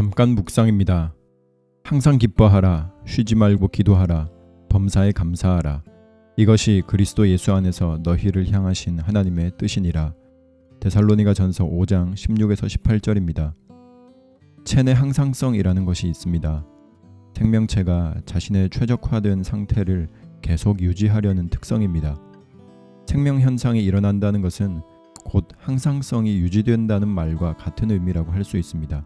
잠깐 묵상입니다. 항상 기뻐하라, 쉬지 말고 기도하라, 범사에 감사하라. 이것이 그리스도 예수 안에서 너희를 향하신 하나님의 뜻이니라. 데살로니가 전서 5장 16에서 18절입니다. 체내 항상성이라는 것이 있습니다. 생명체가 자신의 최적화된 상태를 계속 유지하려는 특성입니다. 생명 현상이 일어난다는 것은 곧 항상성이 유지된다는 말과 같은 의미라고 할 수 있습니다.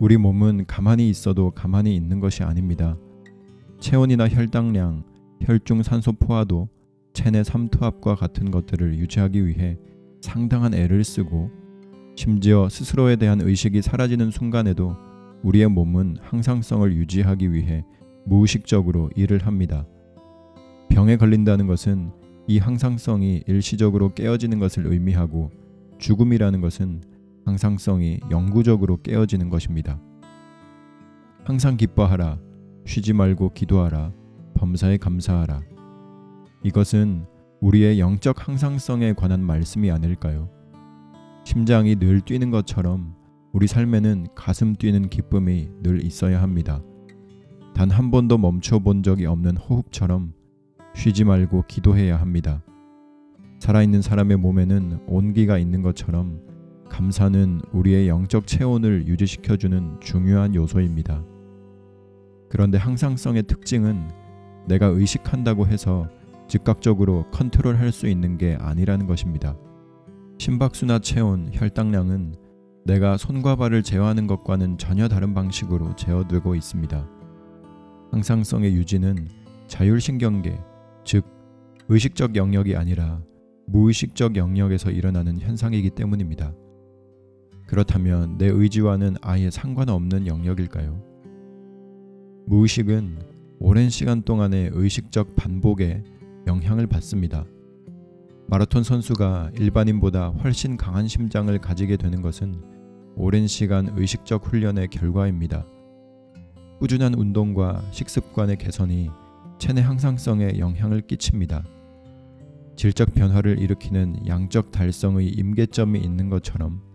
우리 몸은 가만히 있어도 가만히 있는 것이 아닙니다. 체온이나 혈당량, 혈중 산소 포화도 체내 삼투압과 같은 것들을 유지하기 위해 상당한 애를 쓰고 심지어 스스로에 대한 의식이 사라지는 순간에도 우리의 몸은 항상성을 유지하기 위해 무의식적으로 일을 합니다. 병에 걸린다는 것은 이 항상성이 일시적으로 깨어지는 것을 의미하고 죽음이라는 것은 항상성이 영구적으로 깨어지는 것입니다. 항상 기뻐하라, 쉬지 말고 기도하라, 범사에 감사하라. 이것은 우리의 영적 항상성에 관한 말씀이 아닐까요? 심장이 늘 뛰는 것처럼 우리 삶에는 가슴 뛰는 기쁨이 늘 있어야 합니다. 단 한 번도 멈춰 본 적이 없는 호흡처럼 쉬지 말고 기도해야 합니다. 살아있는 사람의 몸에는 온기가 있는 것처럼 감사는 우리의 영적 체온을 유지시켜주는 중요한 요소입니다. 그런데 항상성의 특징은 내가 의식한다고 해서 즉각적으로 컨트롤할 수 있는 게 아니라는 것입니다. 심박수나 체온, 혈당량은 내가 손과 발을 제어하는 것과는 전혀 다른 방식으로 제어되고 있습니다. 항상성의 유지는 자율신경계, 즉 의식적 영역이 아니라 무의식적 영역에서 일어나는 현상이기 때문입니다. 그렇다면 내 의지와는 아예 상관없는 영역일까요? 무의식은 오랜 시간 동안의 의식적 반복에 영향을 받습니다. 마라톤 선수가 일반인보다 훨씬 강한 심장을 가지게 되는 것은 오랜 시간 의식적 훈련의 결과입니다. 꾸준한 운동과 식습관의 개선이 체내 항상성에 영향을 끼칩니다. 질적 변화를 일으키는 양적 달성의 임계점이 있는 것처럼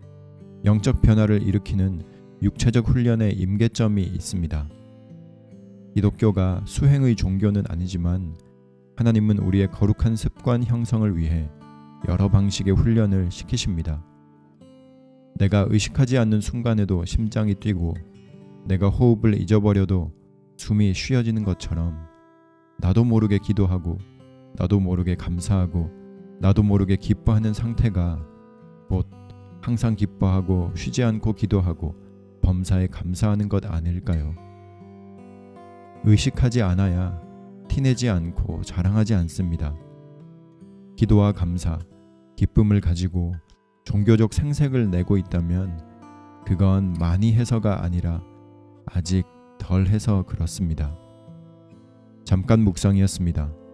영적 변화를 일으키는 육체적 훈련의 임계점이 있습니다. 기독교가 수행의 종교는 아니지만 하나님은 우리의 거룩한 습관 형성을 위해 여러 방식의 훈련을 시키십니다. 내가 의식하지 않는 순간에도 심장이 뛰고 내가 호흡을 잊어버려도 숨이 쉬어지는 것처럼 나도 모르게 기도하고 나도 모르게 감사하고 나도 모르게 기뻐하는 상태가 곧 항상 기뻐하고 쉬지 않고 기도하고 범사에 감사하는 것 아닐까요? 의식하지 않아야 티내지 않고 자랑하지 않습니다. 기도와 감사, 기쁨을 가지고 종교적 생색을 내고 있다면 그건 많이 해서가 아니라 아직 덜 해서 그렇습니다. 잠깐 묵상이었습니다.